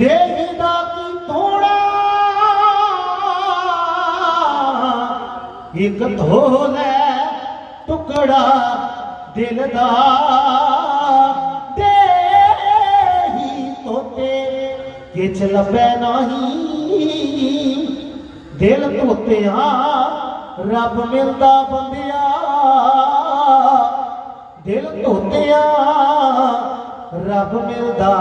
ਦੇਹੀ ਦਾ ਕੀ ਤੋੜਾ ਇੱਕ ਧੋ ਲੈ ਟੁਕੜਾ ਦਿਲ ਦਾ। ਦੇਹੀ ਤੋਤੇ ਕਿਛ ਲੱਭੈ ਨਹੀਂ। ਦਿਲ ਧੋਤਿਆਂ ਰੱਬ ਮਿਲਦਾ ਬੰਦਿਆ। ਦਿਲ ਧੋਤਿਆਂ ਰੱਬ ਮਿਲਦਾ।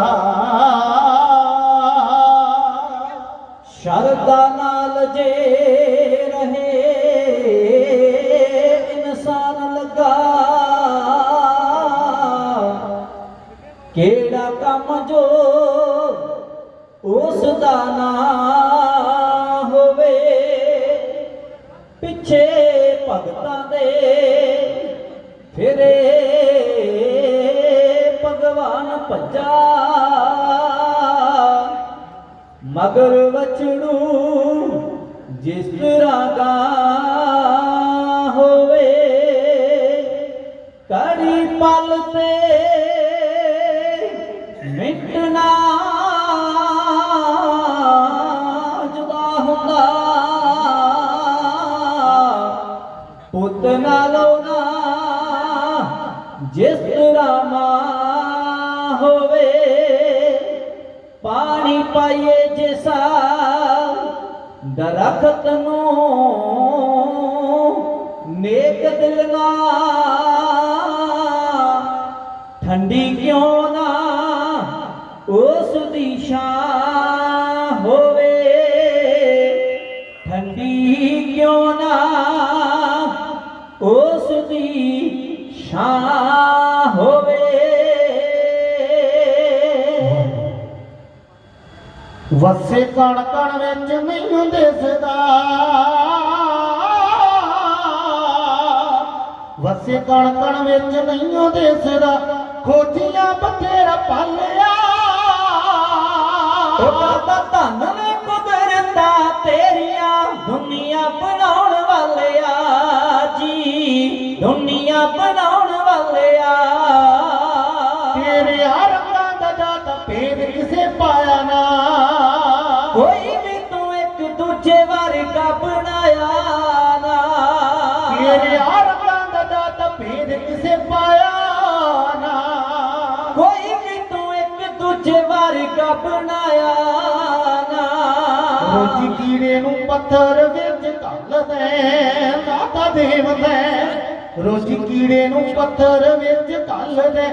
ਸ਼ਰਦਾ ਨਾਲ ਜੇ ਰਹੇ, ਇਨਸਾਨ ਲੱਗਾ। ਕਿਹੜਾ ਕੰਮ ਜੋ ਉਸ ਦਾ ਨਾ ਹੋਵੇ, ਪਿੱਛੇ ਭਗਤਾਂ ਦੇ ਮਗਰ ਵਛੜੂ ਜਿਸ ਤਰ੍ਹਾਂ ਦਾ ਹੋਵੇ, ਕੜੀ ਪਲ ਤੇ ਮਿਟਣਾ ਜੁਦਾ ਹੁੰਦਾ। ਪੁੱਤ ਨਾਲੋਂ ਨਾ ਜਿਸ ਤਰ੍ਹਾਂ ਮਾਂ ਹੋਵੇ, ਪਾਣੀ ਪਾਈਏ ਜਿਸਾ ਦਰਖਤ ਨੂੰ ਨੇਕ ਦਿਲ ਨਾ ਠੰਡੀ ਕਿਉਂ ਨਾ ਉਸ ਦੀ ਛਾਂ ਵਸੇ ਕਣ ਕਣ ਵਿੱਚ ਮੈਨੂੰ ਦਿਸਦਾ। ਵਸੇ ਕਣ ਕਣ ਵਿੱਚ ਮੈਨੂੰ ਦਿਸਦਾ। ਖੋਜੀਆਂ ਬਥੇਰਾ ਪਾਲਿਆ। ਉਹ ਬਾਬਾ ਧੰਨ ਨੇ ਕੁਦਰਤਾਂ ਤੇਰੀਆਂ, ਦੁਨੀਆ ਬਣਾਉਣ ਵਾਲਿਆ ਜੀ। ਦੁਨੀਆ ਬਣਾਉਣ ਬਣਾਇਆ ਨਾ। ਰੋਜੀ ਕੀੜੇ ਨੂੰ ਪੱਥਰ ਵਿੱਚ ਘੱਲ ਦੇ ਮਾਤਾ ਦੇਵਦਾ ਰੋਜੀ ਕੀੜੇ ਨੂੰ ਪੱਥਰ ਵਿੱਚ ਘੱਲ ਦੇ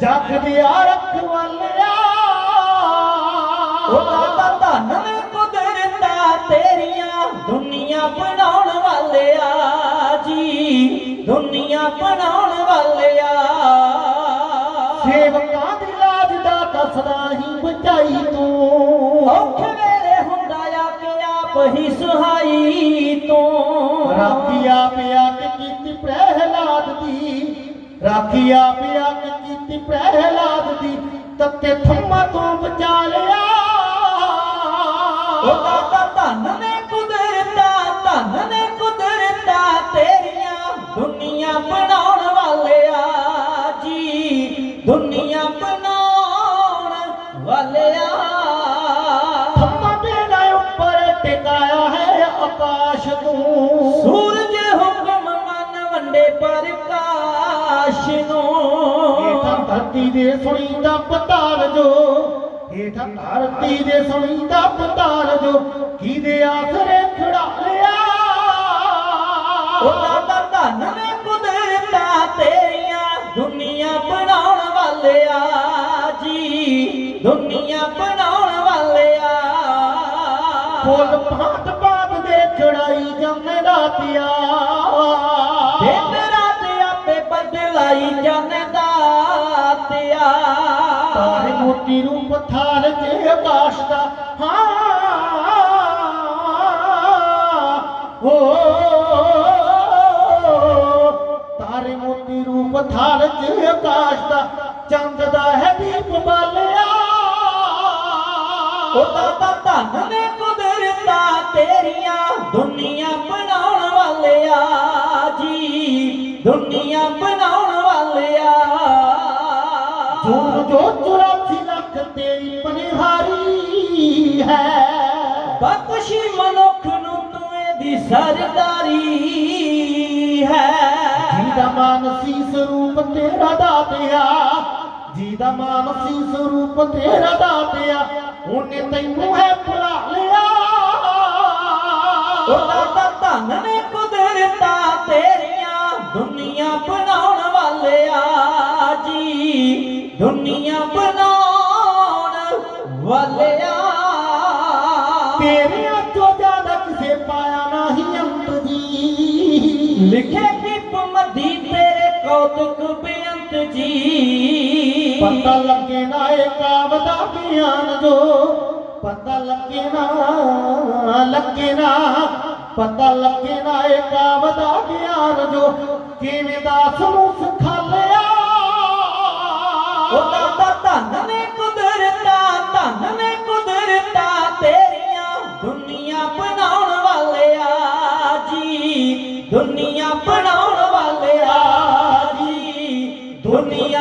ਜੱਗ ਦਿਆ ਰਖਵਾਲਿਆ ਉਹ ਬਾਬਾ ਧੰਨ ਨੇ ਕੁਦਰਤਾਂ ਤੇਰੀਆਂ ਦੁਨੀਆ ਬਣਾਉਣ ਵਾਲਿਆ ਜੀ। ਦੁਨੀਆ ਬਣਾਉਣ ਵਾਲਿਆ। ਸੇਵਕਾਂ ਆਪ ਹੀ ਸੁਹਾਈ ਤੂੰ। ਰਾਖੀ ਆਪ ਆ ਕੇ ਕੀਤੀ ਪ੍ਰਹਿਲਾਦ ਦੀ। ਰਾਖੀ ਆਪ ਆ ਕੇ ਕੀਤੀ ਪ੍ਰਹਿਲਾਦ ਦੀ। ਤੱਕੇ ਥੰਮਾ ਤੋਂ ਬਚਾ ਲਿਆ। ਉਹ ਆਕਾਸ਼ ਨੂੰ ਸੂਰਜ ਹੁਕਮ ਮਨ ਵੰਡੇ ਪ੍ਰਕਾਸ਼ ਨੂੰ। ਹੇਠਾਂ ਧਰਤੀ ਦੇ ਸੁਣੀਦਾ ਪਤਾਲ ਜੋ ਹੇਠਾਂ ਧਰਤੀ ਦੇ ਸੁਣੀਦਾ ਪਤਾਲ ਜੋ ਕਿਹਦੇ ਆਸਰੇ ਖੜਾ ਲਿਆ ਉਹ ਦਾਦਾ ਧੰਨ ਨੇ ਕੁਦਰਤਾਂ ਤੇਰੀਆਂ ਦੁਨੀਆ ਬਣਾਉਣ ਵਾਲਿਆ ਜੀ। ਦੁਨੀਆ ਬਣਾਉਣ ਵਾਲਿਆ। ਫੁੱਲ ਦੇ ਚੜਾਈ ਜਾਂਦੇ ਰਾਤਿਆ। ਦਿਨ ਰਾਤ ਆਪੇ ਬਦਲਾਈ ਜਾਂਦੇ ਦਾਤਿਆ ਤਾਰੇ ਮੋਤੀ ਰੂਪ ਥਾਲ ਜੇ ਆਕਾਸ਼ ਦਾ ਹਾਂ। ਹੋ ਤਾਰੇ ਮੋਤੀ ਰੂਪ ਥਾਲ ਜੇ ਆਕਾਸ਼ ਦਾ ਚੰਦ ਦਾ ਹੈ ਦੀਪ ਬਾਲਿਆ। ਉਹ ਦਾਦਾ ਧੰਨ ਨੇ ਕੁਦਰਤਾਂ ਤੇਰੀਆਂ। ਦੁਨੀਆ ਤੇਰੀ ਪਨਿਹਾਰੀ ਬਖਸ਼ੀ ਮਨੁੱਖ ਨੂੰ ਤੂੰ ਇਹਦੀ ਸਰਦਾਰੀ ਹੈ। ਜਿਹਦਾ ਮਾਨਸੀ ਸਰੂਪ ਤੇਰਾ ਦਾਤਿਆ ਜਿਹਦਾ ਮਾਨਸੀ ਸਰੂਪ ਤੇਰਾ ਦਾਤਿਆ ਉਹਨੇ ਤੈਨੂੰ ਹੈ ਭੁਲਾ ਲਿਆ। ਉਹਦਾ ਤਾਂ ਧਨ ਨੇ ਕੁਦਰਤਾਂ ਤੇਰੀਆਂ ਦੁਨੀਆ ਬਣਾਉਣ ਵਾਲਿਆ ਜੀ। ਦੁਨੀਆ ਬਣਾਉਣ ਜੀ ਲਿਖੇ ਤੇਰੇ ਕੌਤਕ ਬੇਅੰਤ ਜੀ। ਪਤਾ ਲੱਗੇ ਨਾ ਇਹ ਕਾਵ ਦਾ ਗਿਆਨ ਜੋ, ਪਤਾ ਲੱਗੇ ਨਾ ਲੱਗੇ ਨਾ, ਪਤਾ ਲੱਗੇ ਨਾ ਇਹ ਕਾਵ ਦਾ ਗਿਆਨ ਜੋ, ਕਿਵੇਂ ਦਾਸ ਨੂੰ ਸਿਖਾਲਿਆ ਜੀ